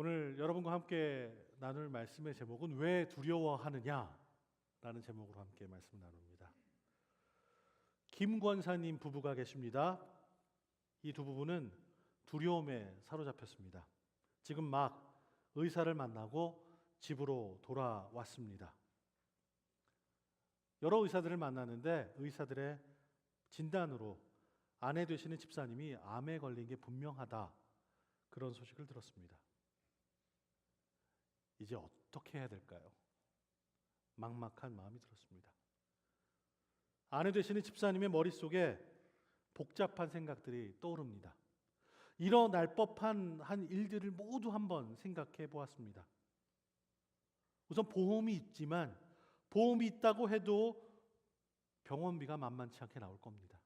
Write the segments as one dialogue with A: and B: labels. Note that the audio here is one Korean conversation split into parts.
A: 오늘 여러분과 함께 나눌 말씀의 제목은 왜 두려워하느냐라는 제목으로 함께 말씀 나눕니다. 김 권사님 부부가 계십니다. 이 두 부부는 두려움에 사로잡혔습니다. 지금 막 의사를 만나고 집으로 돌아왔습니다. 여러 의사들을 만나는데 의사들의 진단으로 아내 되시는 집사님이 암에 걸린 게 분명하다. 그런 소식을 들었습니다. 이제 어떻게 해야 될까요? 막막한 마음이 들었습니다. 아내 되시는 집사님의 머릿속에 복잡한 생각들이 떠오릅니다. 일어날 법한 한 일들을 모두 한번 생각해 보았습니다. 우선 보험이 있지만 보험이 있다고 해도 병원비가 만만치 않게 나올 겁니다.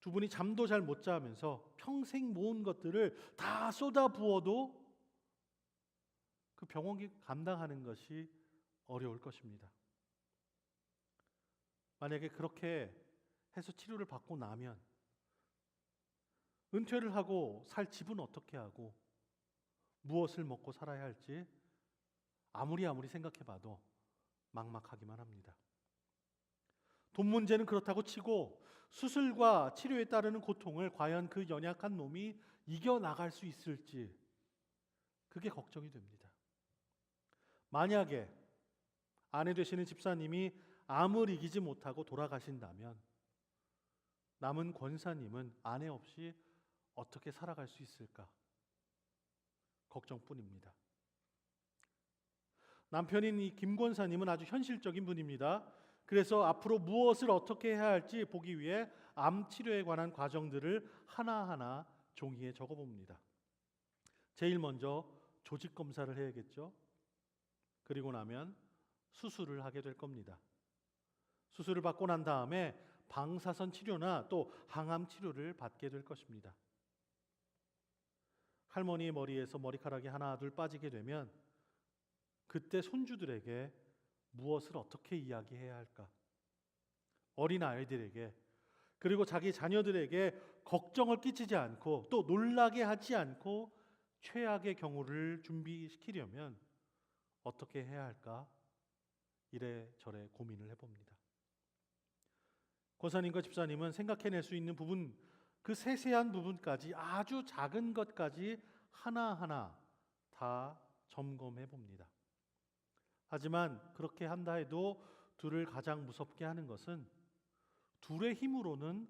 A: 두 분이 잠도 잘 못 자면서 평생 모은 것들을 다 쏟아 부어도 그 병원비 감당하는 것이 어려울 것입니다. 만약에 그렇게 해서 치료를 받고 나면 은퇴를 하고 살 집은 어떻게 하고 무엇을 먹고 살아야 할지 아무리 아무리 생각해 봐도 막막하기만 합니다. 돈 문제는 그렇다고 치고 수술과 치료에 따르는 고통을 과연 그 연약한 놈이 이겨 나갈 수 있을지 그게 걱정이 됩니다. 만약에 아내 되시는 집사님이 암을 이기지 못하고 돌아가신다면 남은 권사님은 아내 없이 어떻게 살아갈 수 있을까? 걱정뿐입니다. 남편인 이 김권사님은 아주 현실적인 분입니다. 그래서 앞으로 무엇을 어떻게 해야 할지 보기 위해 암 치료에 관한 과정들을 하나하나 종이에 적어 봅니다. 제일 먼저 조직 검사를 해야겠죠. 그리고 나면 수술을 하게 될 겁니다. 수술을 받고 난 다음에 방사선 치료나 또 항암 치료를 받게 될 것입니다. 할머니의 머리에서 머리카락이 하나 둘 빠지게 되면 그때 손주들에게 무엇을 어떻게 이야기해야 할까? 어린 아이들에게 그리고 자기 자녀들에게 걱정을 끼치지 않고 또 놀라게 하지 않고 최악의 경우를 준비시키려면 어떻게 해야 할까? 이래저래 고민을 해봅니다. 권사님과 집사님은 생각해낼 수 있는 부분, 그 세세한 부분까지 아주 작은 것까지 하나하나 다 점검해 봅니다. 하지만 그렇게 한다 해도 둘을 가장 무섭게 하는 것은 둘의 힘으로는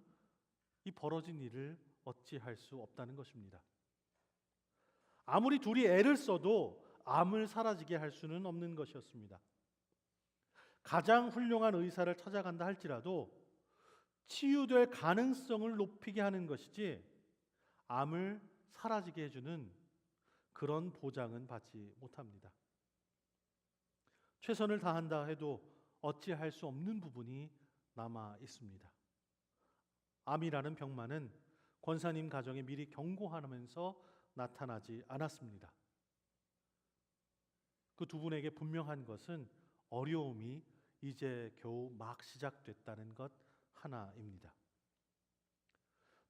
A: 이 벌어진 일을 어찌할 수 없다는 것입니다. 아무리 둘이 애를 써도 암을 사라지게 할 수는 없는 것이었습니다. 가장 훌륭한 의사를 찾아간다 할지라도 치유될 가능성을 높이게 하는 것이지 암을 사라지게 해주는 그런 보장은 받지 못합니다. 최선을 다한다 해도 어찌할 수 없는 부분이 남아 있습니다. 암이라는 병만은 권사님 가정에 미리 경고하면서 나타나지 않았습니다. 그 두 분에게 분명한 것은 어려움이 이제 겨우 막 시작됐다는 것 하나입니다.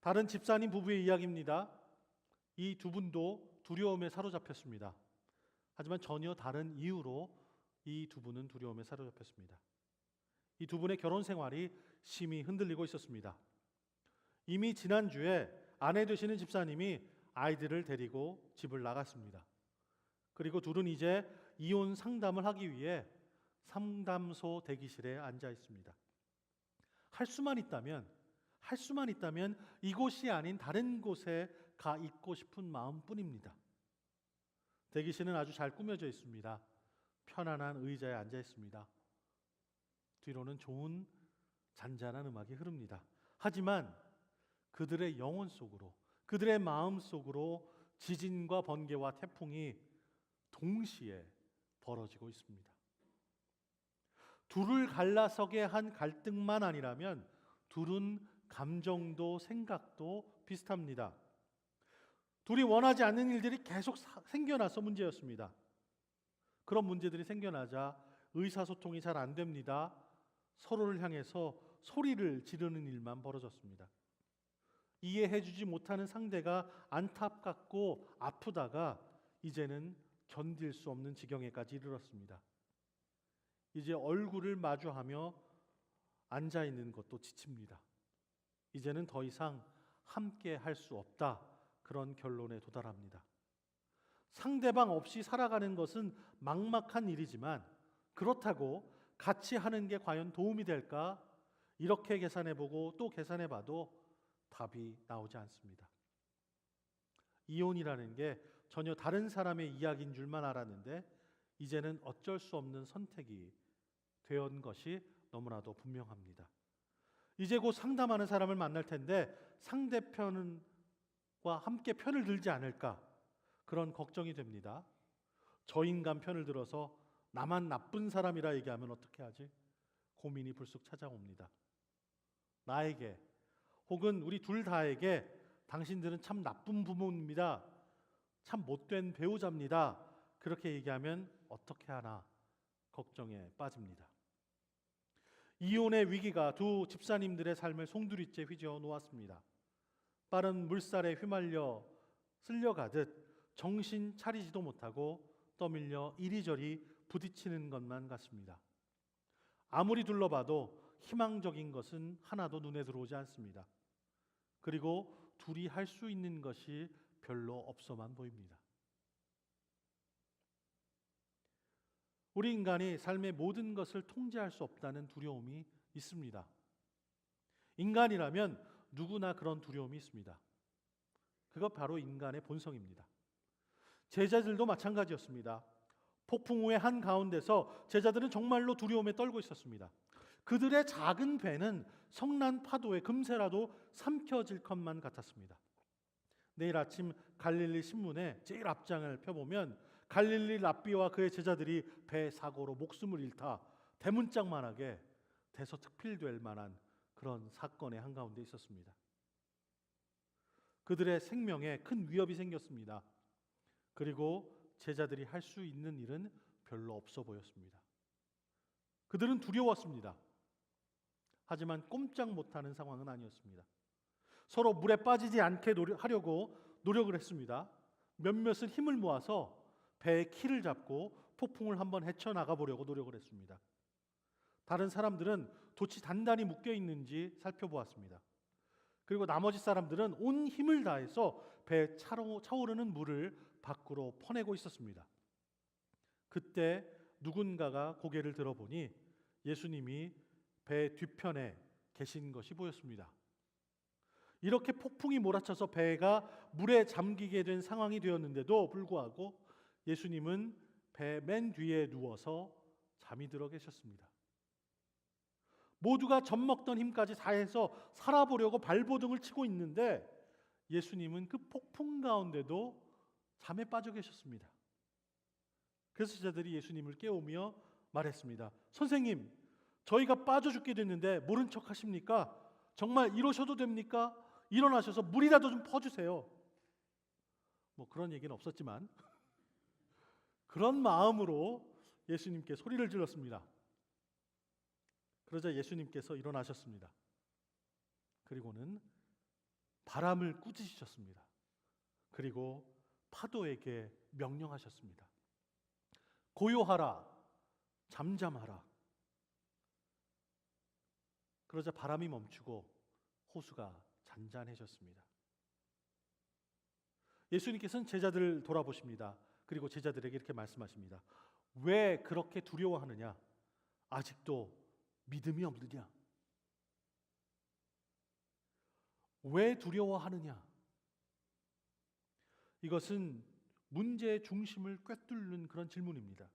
A: 다른 집사님 부부의 이야기입니다. 이 두 분도 두려움에 사로잡혔습니다. 하지만 전혀 다른 이유로 이 두 분은 두려움에 사로잡혔습니다. 이 두 분의 결혼 생활이 심히 흔들리고 있었습니다. 이미 지난주에 아내 되시는 집사님이 아이들을 데리고 집을 나갔습니다. 그리고 둘은 이제 이혼 상담을 하기 위해 상담소 대기실에 앉아 있습니다. 할 수만 있다면 할 수만 있다면 이곳이 아닌 다른 곳에 가 있고 싶은 마음뿐입니다. 대기실은 아주 잘 꾸며져 있습니다. 편안한 의자에 앉아 있습니다. 뒤로는 좋은 잔잔한 음악이 흐릅니다. 하지만 그들의 영혼 속으로 그들의 마음 속으로 지진과 번개와 태풍이 동시에 벌어지고 있습니다. 둘을 갈라서게 한 갈등만 아니라면 둘은 감정도 생각도 비슷합니다. 둘이 원하지 않는 일들이 계속 사, 생겨나서 문제였습니다. 그런 문제들이 생겨나자 의사소통이 잘 안 됩니다. 서로를 향해서 소리를 지르는 일만 벌어졌습니다. 이해해주지 못하는 상대가 안타깝고 아프다가 이제는 견딜 수 없는 지경에까지 이르렀습니다. 이제 얼굴을 마주하며 앉아 있는 것도 지칩니다. 이제는 더 이상 함께 할 수 없다. 그런 결론에 도달합니다. 상대방 없이 살아가는 것은 막막한 일이지만 그렇다고 같이 하는 게 과연 도움이 될까? 이렇게 계산해 보고 또 계산해 봐도 답이 나오지 않습니다. 이혼이라는 게 전혀 다른 사람의 이야기인 줄만 알았는데 이제는 어쩔 수 없는 선택이 되었는 것이 너무나도 분명합니다. 이제 곧 상담하는 사람을 만날 텐데 상대편과 함께 편을 들지 않을까 그런 걱정이 됩니다. 저 인간 편을 들어서 나만 나쁜 사람이라 얘기하면 어떻게 하지? 고민이 불쑥 찾아옵니다. 나에게 혹은 우리 둘 다에게 당신들은 참 나쁜 부모입니다. 참 못된 배우자입니다. 그렇게 얘기하면 어떻게 하나 걱정에 빠집니다. 이혼의 위기가 두 집사님들의 삶을 송두리째 휘저어 놓았습니다. 빠른 물살에 휘말려 쓸려가듯 정신 차리지도 못하고 떠밀려 이리저리 부딪히는 것만 같습니다. 아무리 둘러봐도 희망적인 것은 하나도 눈에 들어오지 않습니다. 그리고 둘이 할 수 있는 것이 별로 없어만 보입니다. 우리 인간이 삶의 모든 것을 통제할 수 없다는 두려움이 있습니다. 인간이라면 누구나 그런 두려움이 있습니다. 그것 바로 인간의 본성입니다. 제자들도 마찬가지였습니다. 폭풍 후의 한 가운데서 제자들은 정말로 두려움에 떨고 있었습니다. 그들의 작은 배는 성난 파도에 금세라도 삼켜질 것만 같았습니다. 내일 아침 갈릴리 신문에 제일 앞장을 펴보면 갈릴리 랍비와 그의 제자들이 배 사고로 목숨을 잃다 대문짝만하게 대서특필될 만한 그런 사건의 한가운데 있었습니다. 그들의 생명에 큰 위협이 생겼습니다. 그리고 제자들이 할 수 있는 일은 별로 없어 보였습니다. 그들은 두려웠습니다. 하지만 꼼짝 못하는 상황은 아니었습니다. 서로 물에 빠지지 않게 하려고 노력을 했습니다. 몇몇은 힘을 모아서 배의 키를 잡고 폭풍을 한번 헤쳐나가 보려고 노력을 했습니다. 다른 사람들은 돛이 단단히 묶여 있는지 살펴보았습니다. 그리고 나머지 사람들은 온 힘을 다해서 배에 차오르는 물을 밖으로 퍼내고 있었습니다. 그때 누군가가 고개를 들어보니 예수님이 배 뒤편에 계신 것이 보였습니다. 이렇게 폭풍이 몰아쳐서 배가 물에 잠기게 된 상황이 되었는데도 불구하고 예수님은 배 맨 뒤에 누워서 잠이 들어 계셨습니다. 모두가 젖먹던 힘까지 다해서 살아보려고 발버둥을 치고 있는데 예수님은 그 폭풍 가운데도 잠에 빠져 계셨습니다. 그래서 제자들이 예수님을 깨우며 말했습니다. 선생님, 저희가 빠져 죽게 됐는데 모른 척 하십니까? 정말 이러셔도 됩니까? 일어나셔서 물이라도 좀 퍼주세요. 뭐 그런 얘기는 없었지만 그런 마음으로 예수님께 소리를 질렀습니다. 그러자 예수님께서 일어나셨습니다. 그리고는 바람을 꾸짖으셨습니다. 그리고 파도에게 명령하셨습니다. 고요하라, 잠잠하라. 그러자 바람이 멈추고 호수가 잔잔해졌습니다. 예수님께서는 제자들을 돌아보십니다. 그리고 제자들에게 이렇게 말씀하십니다. 왜 그렇게 두려워하느냐? 아직도 믿음이 없느냐? 왜 두려워하느냐? 이것은 문제의 중심을 꿰뚫는 그런 질문입니다.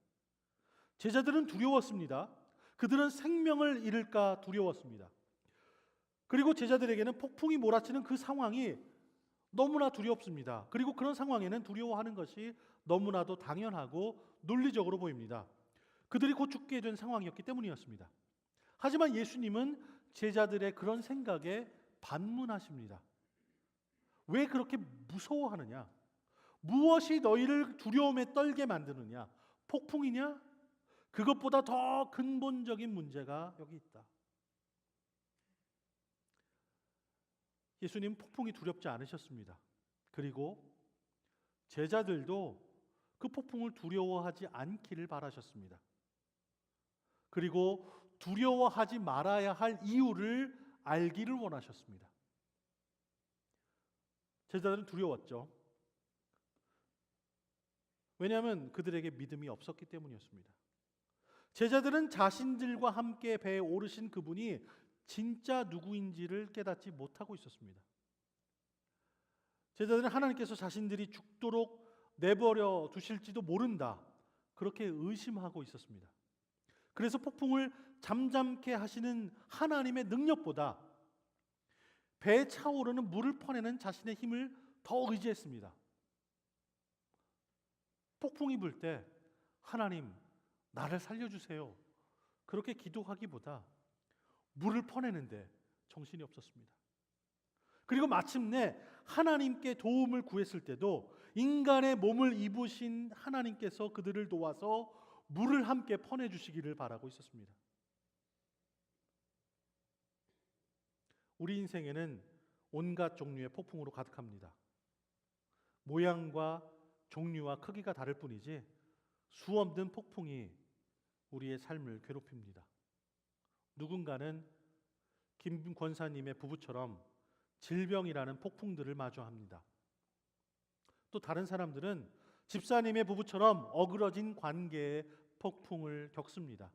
A: 제자들은 두려웠습니다. 그들은 생명을 잃을까 두려웠습니다. 그리고 제자들에게는 폭풍이 몰아치는 그 상황이 너무나 두렵습니다. 그리고 그런 상황에는 두려워하는 것이 너무나도 당연하고 논리적으로 보입니다. 그들이 곧 죽게 된 상황이었기 때문이었습니다. 하지만 예수님은 제자들의 그런 생각에 반문하십니다. 왜 그렇게 무서워하느냐? 무엇이 너희를 두려움에 떨게 만드느냐? 폭풍이냐? 그것보다 더 근본적인 문제가 여기 있다. 예수님 폭풍이 두렵지 않으셨습니다. 그리고 제자들도 그 폭풍을 두려워하지 않기를 바라셨습니다. 그리고 두려워하지 말아야 할 이유를 알기를 원하셨습니다. 제자들은 두려웠죠. 왜냐하면 그들에게 믿음이 없었기 때문이었습니다. 제자들은 자신들과 함께 배에 오르신 그분이 진짜 누구인지를 깨닫지 못하고 있었습니다. 제자들은 하나님께서 자신들이 죽도록 내버려 두실지도 모른다. 그렇게 의심하고 있었습니다. 그래서 폭풍을 잠잠케 하시는 하나님의 능력보다 배에 차오르는 물을 퍼내는 자신의 힘을 더 의지했습니다. 폭풍이 불 때 하나님 나를 살려주세요. 그렇게 기도하기보다 물을 퍼내는데 정신이 없었습니다. 그리고 마침내 하나님께 도움을 구했을 때도 인간의 몸을 입으신 하나님께서 그들을 도와서 물을 함께 퍼내주시기를 바라고 있었습니다. 우리 인생에는 온갖 종류의 폭풍으로 가득합니다. 모양과 종류와 크기가 다를 뿐이지 수 없는 폭풍이 우리의 삶을 괴롭힙니다. 누군가는 김 권사님의 부부처럼 질병이라는 폭풍들을 마주합니다. 또 다른 사람들은 집사님의 부부처럼 어그러진 관계의 폭풍을 겪습니다.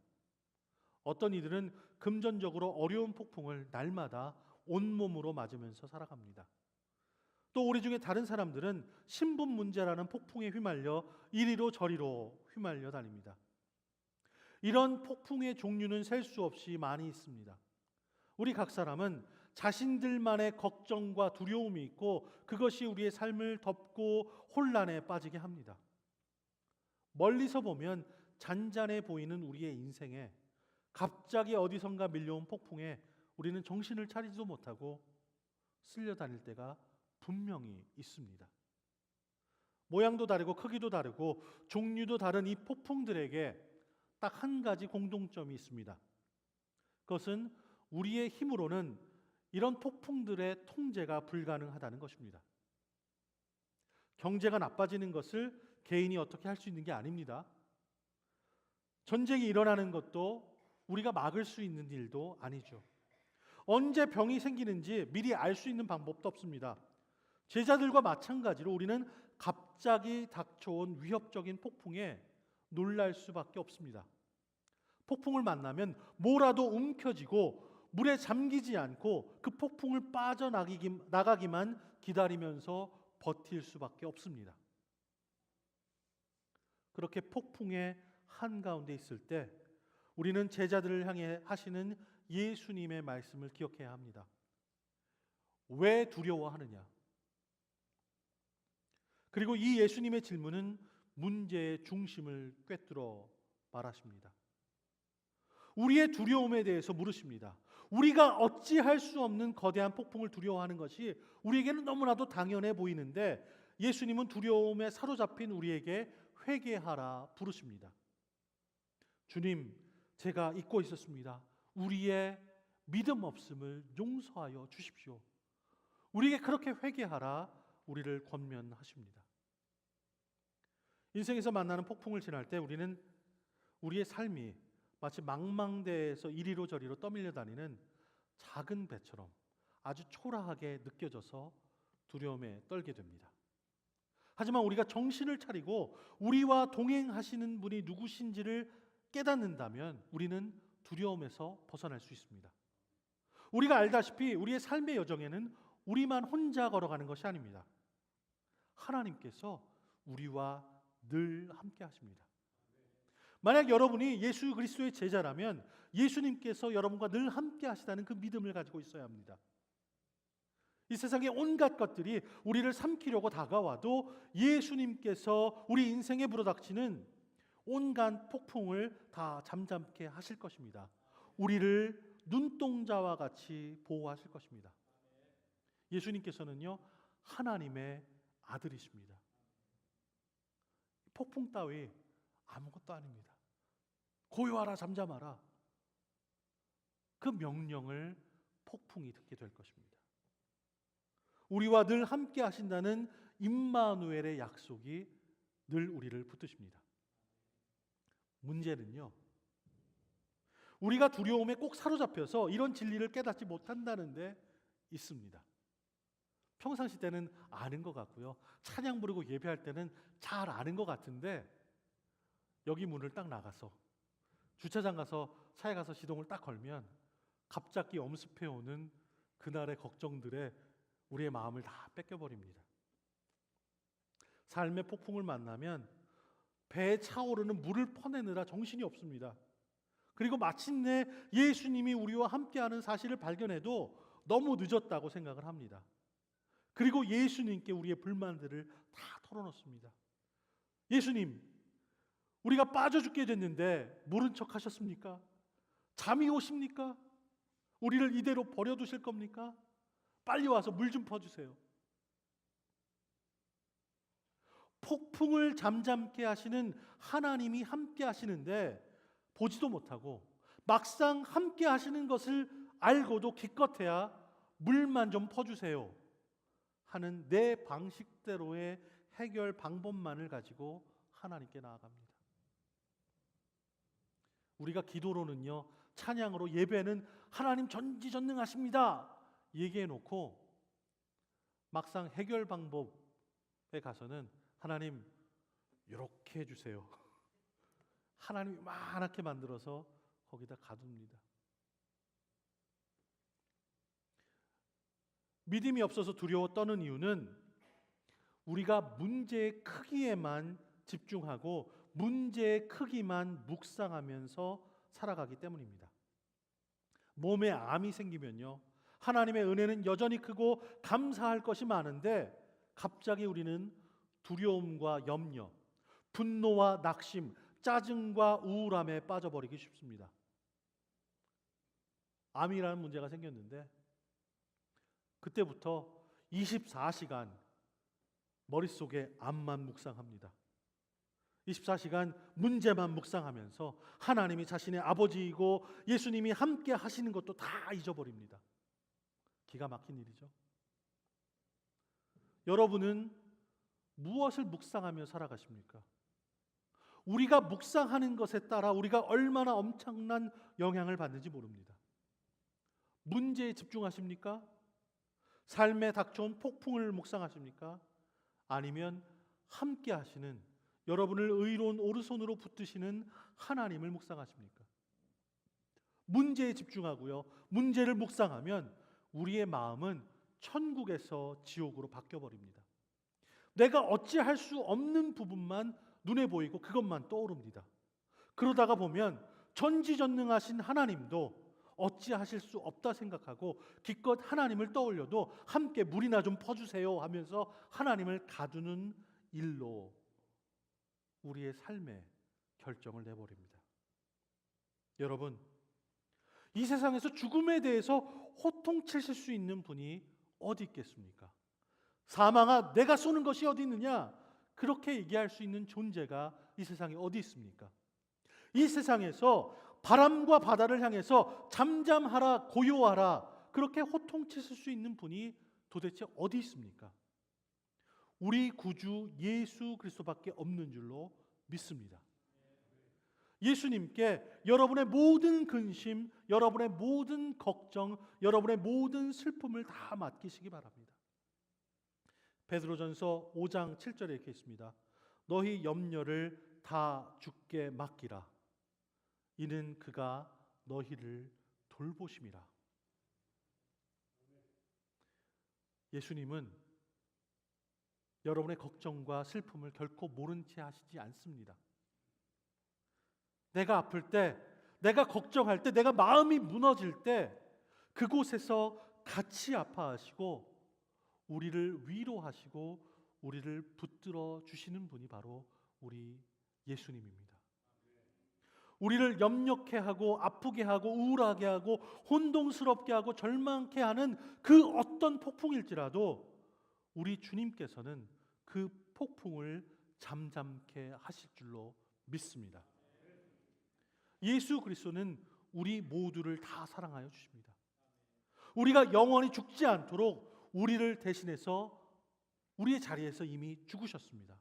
A: 어떤 이들은 금전적으로 어려운 폭풍을 날마다 온몸으로 맞으면서 살아갑니다. 또 우리 중에 다른 사람들은 신분 문제라는 폭풍에 휘말려 이리로 저리로 휘말려 다닙니다. 이런 폭풍의 종류는 셀 수 없이 많이 있습니다. 우리 각 사람은 자신들만의 걱정과 두려움이 있고 그것이 우리의 삶을 덮고 혼란에 빠지게 합니다. 멀리서 보면 잔잔해 보이는 우리의 인생에 갑자기 어디선가 밀려온 폭풍에 우리는 정신을 차리지도 못하고 쓸려 다닐 때가 분명히 있습니다. 모양도 다르고 크기도 다르고 종류도 다른 이 폭풍들에게 딱 한 가지 공동점이 있습니다. 그것은 우리의 힘으로는 이런 폭풍들의 통제가 불가능하다는 것입니다. 경제가 나빠지는 것을 개인이 어떻게 할 수 있는 게 아닙니다. 전쟁이 일어나는 것도 우리가 막을 수 있는 일도 아니죠. 언제 병이 생기는지 미리 알 수 있는 방법도 없습니다. 제자들과 마찬가지로 우리는 갑자기 닥쳐온 위협적인 폭풍에 놀랄 수밖에 없습니다. 폭풍을 만나면 뭐라도 움켜쥐고 물에 잠기지 않고 그 폭풍을 빠져나가기만 기다리면서 버틸 수밖에 없습니다. 그렇게 폭풍의 한가운데 있을 때 우리는 제자들을 향해 하시는 예수님의 말씀을 기억해야 합니다. 왜 두려워하느냐? 그리고 이 예수님의 질문은 문제의 중심을 꿰뚫어 말하십니다. 우리의 두려움에 대해서 물으십니다. 우리가 어찌할 수 없는 거대한 폭풍을 두려워하는 것이 우리에게는 너무나도 당연해 보이는데 예수님은 두려움에 사로잡힌 우리에게 회개하라 부르십니다. 주님, 제가 잊고 있었습니다. 우리의 믿음 없음을 용서하여 주십시오. 우리에게 그렇게 회개하라 우리를 권면하십니다. 인생에서 만나는 폭풍을 지날 때 우리는 우리의 삶이 마치 망망대에서 이리로 저리로 떠밀려 다니는 작은 배처럼 아주 초라하게 느껴져서 두려움에 떨게 됩니다. 하지만 우리가 정신을 차리고 우리와 동행하시는 분이 누구신지를 깨닫는다면 우리는 두려움에서 벗어날 수 있습니다. 우리가 알다시피 우리의 삶의 여정에는 우리만 혼자 걸어가는 것이 아닙니다. 하나님께서 우리와 늘 함께 하십니다. 만약 여러분이 예수 그리스도의 제자라면 예수님께서 여러분과 늘 함께 하시다는 그 믿음을 가지고 있어야 합니다. 이 세상의 온갖 것들이 우리를 삼키려고 다가와도 예수님께서 우리 인생에 불어닥치는 온갖 폭풍을 다 잠잠케 하실 것입니다. 우리를 눈동자와 같이 보호하실 것입니다. 예수님께서는요, 하나님의 아들이십니다. 폭풍 따위 아무것도 아닙니다. 고요하라 잠잠하라. 그 명령을 폭풍이 듣게 될 것입니다. 우리와 늘 함께 하신다는 임마누엘의 약속이 늘 우리를 붙드십니다. 문제는요. 우리가 두려움에 꼭 사로잡혀서 이런 진리를 깨닫지 못한다는데 있습니다. 평상시 때는 아는 것 같고요. 찬양 부르고 예배할 때는 잘 아는 것 같은데 여기 문을 딱 나가서 주차장 가서 차에 가서 시동을 딱 걸면 갑자기 엄습해 오는 그날의 걱정들에 우리의 마음을 다 뺏겨 버립니다. 삶의 폭풍을 만나면 배에 차오르는 물을 퍼내느라 정신이 없습니다. 그리고 마침내 예수님이 우리와 함께하는 사실을 발견해도 너무 늦었다고 생각을 합니다. 그리고 예수님께 우리의 불만들을 다 털어놓습니다. 예수님, 우리가 빠져 죽게 됐는데 모른 척 하셨습니까? 잠이 오십니까? 우리를 이대로 버려두실 겁니까? 빨리 와서 물 좀 퍼주세요. 폭풍을 잠잠케 하시는 하나님이 함께 하시는데 보지도 못하고 막상 함께 하시는 것을 알고도 기껏해야 물만 좀 퍼주세요 하는 내 방식대로의 해결 방법만을 가지고 하나님께 나아갑니다. 우리가 기도로는요, 찬양으로 예배는 하나님 전지전능하십니다. 얘기해 놓고 막상 해결 방법에 가서는 하나님 이렇게 해주세요. 하나님이 만하게 만들어서 거기다 가둡니다. 믿음이 없어서 두려워 떠는 이유는 우리가 문제의 크기에만 집중하고 문제의 크기만 묵상하면서 살아가기 때문입니다. 몸에 암이 생기면요. 하나님의 은혜는 여전히 크고 감사할 것이 많은데 갑자기 우리는 두려움과 염려, 분노와 낙심, 짜증과 우울함에 빠져버리기 쉽습니다. 암이라는 문제가 생겼는데 그때부터 24시간 머릿속에 암만 묵상합니다. 24시간 문제만 묵상하면서 하나님이 자신의 아버지이고 예수님이 함께 하시는 것도 다 잊어버립니다. 기가 막힌 일이죠. 여러분은 무엇을 묵상하며 살아가십니까? 우리가 묵상하는 것에 따라 우리가 얼마나 엄청난 영향을 받는지 모릅니다. 문제에 집중하십니까? 삶에 닥쳐온 폭풍을 묵상하십니까? 아니면 함께 하시는 여러분을 의로운 오른손으로 붙드시는 하나님을 묵상하십니까? 문제에 집중하고요. 문제를 묵상하면 우리의 마음은 천국에서 지옥으로 바뀌어 버립니다. 내가 어찌할 수 없는 부분만 눈에 보이고 그것만 떠오릅니다. 그러다가 보면 전지전능하신 하나님도 어찌하실 수 없다 생각하고 기껏 하나님을 떠올려도 함께 물이나 좀 퍼주세요 하면서 하나님을 가두는 일로 우리의 삶에 결정을 내버립니다. 여러분, 이 세상에서 죽음에 대해서 호통치실 수 있는 분이 어디 있겠습니까? 사망아, 내가 쏘는 것이 어디 있느냐? 그렇게 얘기할 수 있는 존재가 이 세상에 어디 있습니까? 이 세상에서 바람과 바다를 향해서 잠잠하라, 고요하라, 그렇게 호통치실 수 있는 분이 도대체 어디 있습니까? 우리 구주 예수 그리스도밖에 없는 줄로 믿습니다. 예수님께 여러분의 모든 근심, 여러분의 모든 걱정, 여러분의 모든 슬픔을 다 맡기시기 바랍니다. 베드로전서 5장 7절에 이렇게 있습니다. 너희 염려를 다 주께 맡기라. 이는 그가 너희를 돌보심이라. 예수님은 여러분의 걱정과 슬픔을 결코 모른 채 하시지 않습니다. 내가 아플 때, 내가 걱정할 때, 내가 마음이 무너질 때 그곳에서 같이 아파하시고 우리를 위로하시고 우리를 붙들어 주시는 분이 바로 우리 예수님입니다. 우리를 염려케 하고 아프게 하고 우울하게 하고 혼동스럽게 하고 절망케 하는 그 어떤 폭풍일지라도 우리 주님께서는 그 폭풍을 잠잠케 하실 줄로 믿습니다. 예수 그리스도는 우리 모두를 다 사랑하여 주십니다. 우리가 영원히 죽지 않도록 우리를 대신해서 우리의 자리에서 이미 죽으셨습니다.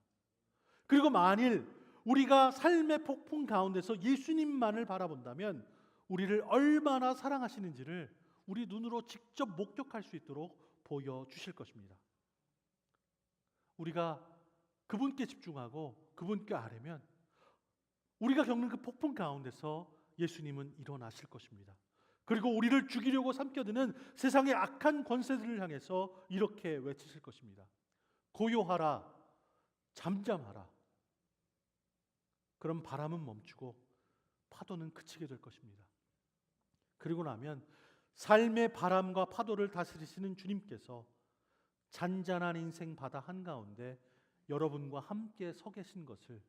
A: 그리고 만일 우리가 삶의 폭풍 가운데서 예수님만을 바라본다면 우리를 얼마나 사랑하시는지를 우리 눈으로 직접 목격할 수 있도록 보여 주실 것입니다. 우리가 그분께 집중하고 그분께 아뢰면 우리가 겪는 그 폭풍 가운데서 예수님은 일어나실 것입니다. 그리고 우리를 죽이려고 삼켜드는 세상의 악한 권세들을 향해서 이렇게 외치실 것입니다. 고요하라, 잠잠하라. 그럼 바람은 멈추고 파도는 그치게 될 것입니다. 그리고 나면 삶의 바람과 파도를 다스리시는 주님께서 잔잔한 인생 바다 한가운데 여러분과 함께 서 계신 것을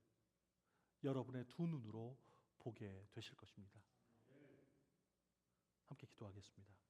A: 여러분의 두 눈으로 보게 되실 것입니다. 함께 기도하겠습니다.